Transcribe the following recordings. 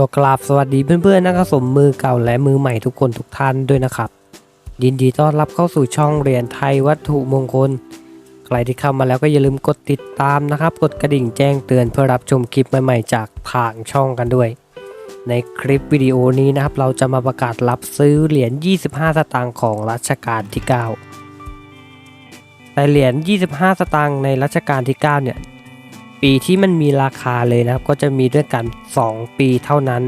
ก็กราบสวัสดีเพื่อนๆนักสมมือเก่าและมือใหม่ทุกคนทุกท่านด้วยนะครับ ยินดีต้อนรับเข้าสู่ช่องเรียนไทยวัตถุมงคล ใครที่เข้ามาแล้วก็อย่าลืมกดติดตามนะครับ กดกระดิ่งแจ้งเตือนเพื่อรับชมคลิปใหม่ๆ จากทางช่องกันด้วย ในคลิปวิดีโอนี้นะครับ เราจะมาประกาศรับซื้อเหรียญ 25 สตางค์ของรัชกาลที่ 9 แต่เหรียญ 25 สตางค์ในรัชกาลที่ 9 เนี่ย ปีที่มันมีราคาเลยนะครับ ก็จะมีด้วยกัน 2 ปีเท่านั้น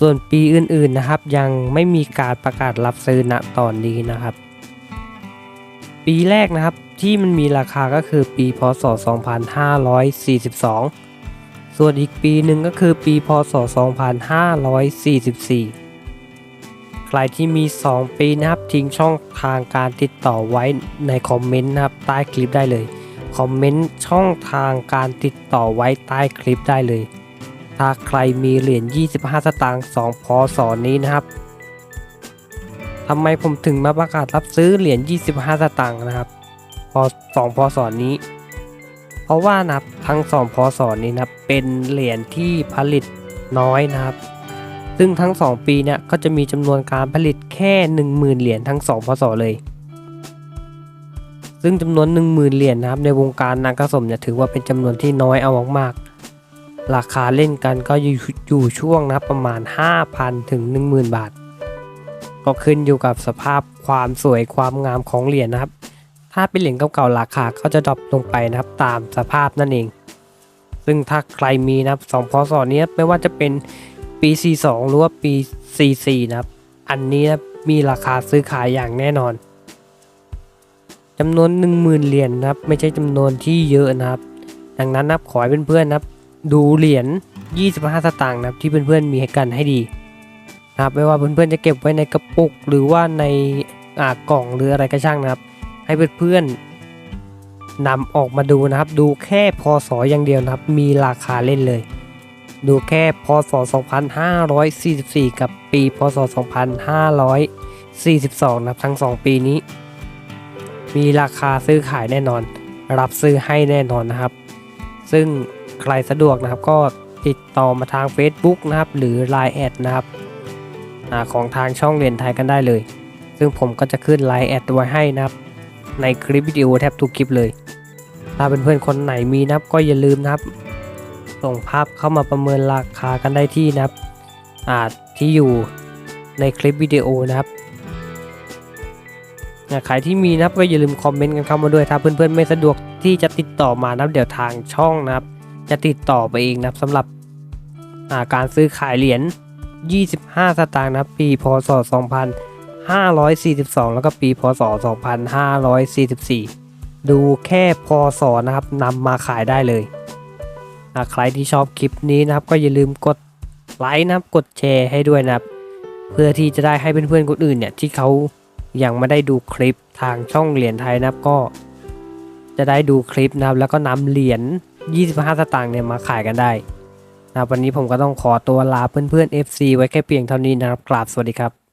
ส่วนปีอื่นๆนะครับ ยังไม่มีการประกาศรับซื้อณตอนนี้นะครับ ปีแรกนะครับที่มันมีราคาก็คือปีพศ 2542 ส่วนอีกปีหนึ่งก็คือปีพศ 2544 ใครที่มี 2 ปีนะครับทิ้งช่องทางการติดต่อไว้ในคอมเมนต์นะครับใต้คลิปได้เลย คอมเมนต์ช่องทางการติดต่อไว้ใต้คลิปได้เลย ถ้าใครมีเหรียญ 25 สตางค์2พศนี้นะครับทำไมผมถึงมาประกาศรับซื้อเหรียญ 25 สตางค์นะครับพอ2พศนี้ เพราะว่านะครับทั้ง 2พศนี้นะเป็นเหรียญที่ผลิตน้อยนะครับ ซึ่งทั้ง 2 ปีเนี่ยก็จะมีจำนวนการผลิตแค่ 10,000 เหรียญทั้ง 2พศเลย ซึ่งจำนวน 10,000 เหรียญนะครับในวงการนักสะสมเนี่ยถือว่าเป็นจำนวนที่น้อยเอามากๆ ราคาเล่นกันก็อยู่อยู่ช่วงนะประมาณ 5,000 ถึง 10,000 บาท ก็ขึ้นอยู่กับสภาพความสวยความงามของเหรียญนะครับ ถ้าเป็นเหรียญเก่าๆราคาก็จะดรอปลงไปนะครับตามสภาพนั่นเอง ซึ่งถ้าใครมีนะครับสองพศนี้ไม่ว่าจะเป็นปี 42 หรือว่าปี 44 นะครับ อันนี้นะมีราคาซื้อขายอย่างแน่นอน จำนวน 10,000 เหรียญนะครับ ไม่ใช่จำนวนที่เยอะนะครับ ดังนั้นนับขอให้เพื่อนๆนะครับดูเหรียญ 25 สตางค์นะครับที่เพื่อนๆมีให้กันให้ดีนะครับไม่ว่าเพื่อนๆจะเก็บไว้ในกระปุก หรือว่าในอ่ากล่องหรืออะไรก็ช่างนะครับ ให้เพื่อนๆนำออกมาดูนะครับ ดูแค่พศอย่างเดียวนะครับ มีราคาเล่นเลย ดูแค่พศ 2544 กับปีพศ 2542 นะครับทั้ง 2 ปีนี้ มีราคาซื้อขายแน่นอน รับซื้อให้แน่นอนนะครับ ซึ่งใครสะดวกนะครับก็ติดต่อมาทาง Facebook นะครับ หรือ Line แอดนะครับอของทางช่องเรียนไทยกันได้เลย ซึ่งผมก็จะขึ้น Line แอดไว้ให้นะครับ ในคลิปวิดีโอแทบทุกคลิปเลย ถ้าเป็นเพื่อนคนไหนมีนะครับก็อย่าลืมนะครับ ส่งภาพเข้ามาประเมินราคากันได้ที่นะครับอาที่อยู่ในคลิปวิดีโอนะครับ นะใครที่มีนะครับก็อย่าลืมคอมเมนต์กันเข้ามาด้วยถ้าเพื่อนๆไม่สะดวกที่จะติดต่อมานะครับเดี๋ยวทางช่องนะครับ จะติดต่อไปเองนะครับสำหรับาการซื้อขายเหรียญ 25 สตางค์นะครับปีพศ 2542 แล้วก็ปีพศ 2544 ดูแค่พศนะครับนำมาขายได้เลยอะใครที่ชอบคลิปนี้นะครับ ก็อย่าลืมกดไลค์นะครับกดแชร์ให้ด้วยนะครับ เพื่อที่จะได้ให้เพื่อนๆคนอื่นเนี่ยที่เขา ยังไม่ได้ดูคลิปทางช่องเหรียญไทยนะครับก็ จะได้ดูคลิปนะครับ แล้วก็นำเหรียญ 25 สตางค์เนี่ยมาขายกันได้นะวันนี้ผมก็ต้องขอตัวลาเพื่อนๆ FC ไว้แค่เพียงเท่านี้นะครับกราบสวัสดีครับ